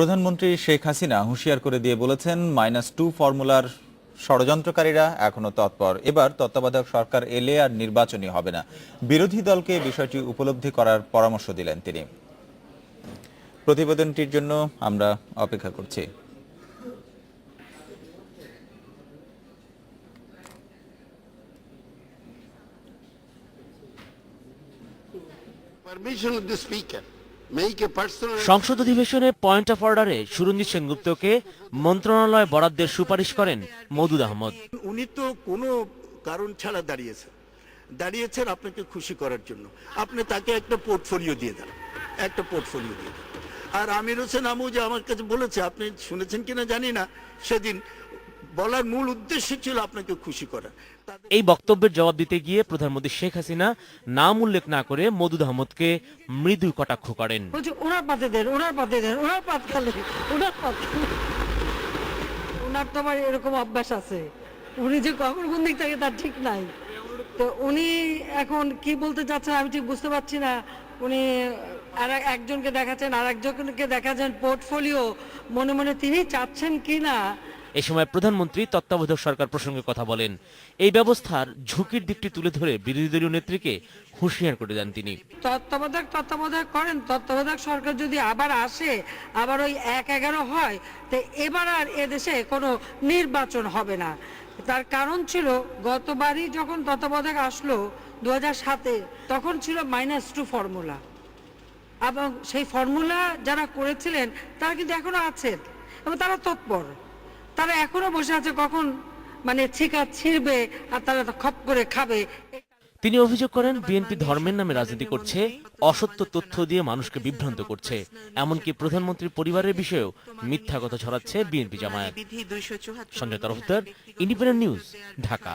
প্রধানমন্ত্রী শেখ হাসিনা হুঁশিয়ার করে দিয়ে বলেছেন, মাইনাস টু ফর্মুলার ষড়যন্ত্রকারীরা এখনও তৎপর। এবার তত্ত্বাবধায়ক সরকার এলে আর নির্বাচনী হবে না। বিরোধী দলকে বিষয়টি উপলব্ধি করার পরামর্শ দিলেন তিনি। প্রতিবেদনটির জন্য আমরা অপেক্ষা করছি। Permission of the speaker. সংসদ অধিবেশনে পয়েন্ট অফ অর্ডারে সুরঞ্জিত সেনগুপ্তকে মন্ত্রণালয় বরাদ্দের সুপারিশ করেন মওদুদ আহমদ। উনি তো কোনো কারণ ছাড়া দাঁড়িয়েছেন। দাঁড়িয়েছেন আপনাকে খুশি করার জন্য। আপনি তাকে একটা পোর্টফোলিও দিয়ে দেন। একটা পোর্টফোলিও দিয়ে দেন। আর আমির হোসেন আমু যে আমার কাছে বলেছে আপনি শুনেছেন কিনা জানি না। সেদিন বলার মূল উদ্দেশ্য ছিল আপনাকে খুশি করা। এই বক্তব্যের জবাব দিতে গিয়ে প্রধানমন্ত্রী শেখ হাসিনা নাম উল্লেখ না করে মওদুদ আহমদকে মৃদু কটাক্ষ করেন। ওনার পাতে দেন ওনার পাতে দেন ওনার পাত খালে ওনার পাত ওনার তো আবার এরকম অভ্যাস আছে। উনি যে কখন কোন দিক থাকে তার ঠিক নাই। তো উনি এখন কি বলতে চাচ্ছেন আমি ঠিক বুঝতে পারছি না। উনি আর একজনকে দেখাচ্ছেন আর একজনকে দেখাচ্ছেন পোর্টফোলিও মনে মনে তিনি চাচ্ছেন কি না এই সময় প্রধানমন্ত্রী তত্ত্বাবধায়ক সরকার প্রসঙ্গে কথা বলেন। এই ব্যবস্থার ঝুঁকির দিকটি তুলে ধরে বিরোধী দলীয় নেত্রীকে হুঁশিয়ার করে দেন তিনি। তত্ত্বাবধায়ক তত্ত্বাবধায়ক করেন। তত্ত্বাবধায়ক সরকার যদি আবার আসে, আবার ওই এক এগারো হয়, তো এবার আর এদেশে কোনো নির্বাচন হবে না। তার কারণ ছিল, গতবারই যখন তত্ত্বাবধায়ক আসলো দু সাতে, তখন ছিল মাইনাস টু ফর্মুলা এবং সেই ফর্মুলা যারা করেছিলেন, তারা কিন্তু এখনও আছেন এবং তারা তৎপর। তারা এখনও বসে আছে কখন? মানে ছেকা ছিঁড়বে আর তারা খপ করে খাবে। তিনি অভিযোগ করেন, বিএনপি ধর্মের নামে রাজনীতি করছে, অসত্য তথ্য দিয়ে মানুষকে বিভ্রান্ত করছে। এমনকি প্রধানমন্ত্রীর পরিবারের বিষয়েও মিথ্যা কথা ছড়াচ্ছে BNP Jamaat. Sanjay Tarafdar independent news Dhaka.